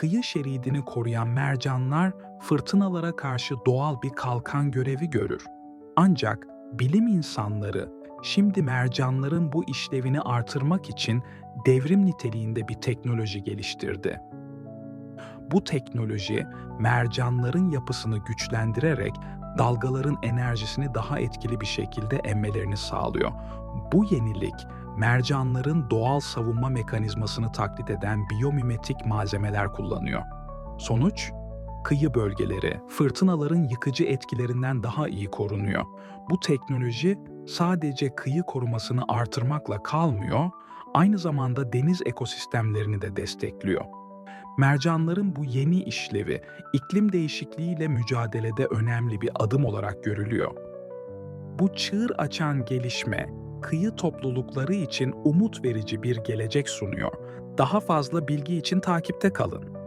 kıyı şeridini koruyan mercanlar fırtınalara karşı doğal bir kalkan görevi görür. Ancak bilim insanları şimdi mercanların bu işlevini artırmak için devrim niteliğinde bir teknoloji geliştirdi. Bu teknoloji mercanların yapısını güçlendirerek dalgaların enerjisini daha etkili bir şekilde emmelerini sağlıyor. Bu yenilik mercanların doğal savunma mekanizmasını taklit eden biyomimetik malzemeler kullanıyor. Sonuç, kıyı bölgeleri fırtınaların yıkıcı etkilerinden daha iyi korunuyor. Bu teknoloji sadece kıyı korumasını artırmakla kalmıyor, aynı zamanda deniz ekosistemlerini de destekliyor. Mercanların bu yeni işlevi iklim değişikliğiyle mücadelede önemli bir adım olarak görülüyor. Bu çığır açan gelişme kıyı toplulukları için umut verici bir gelecek sunuyor. Daha fazla bilgi için takipte kalın.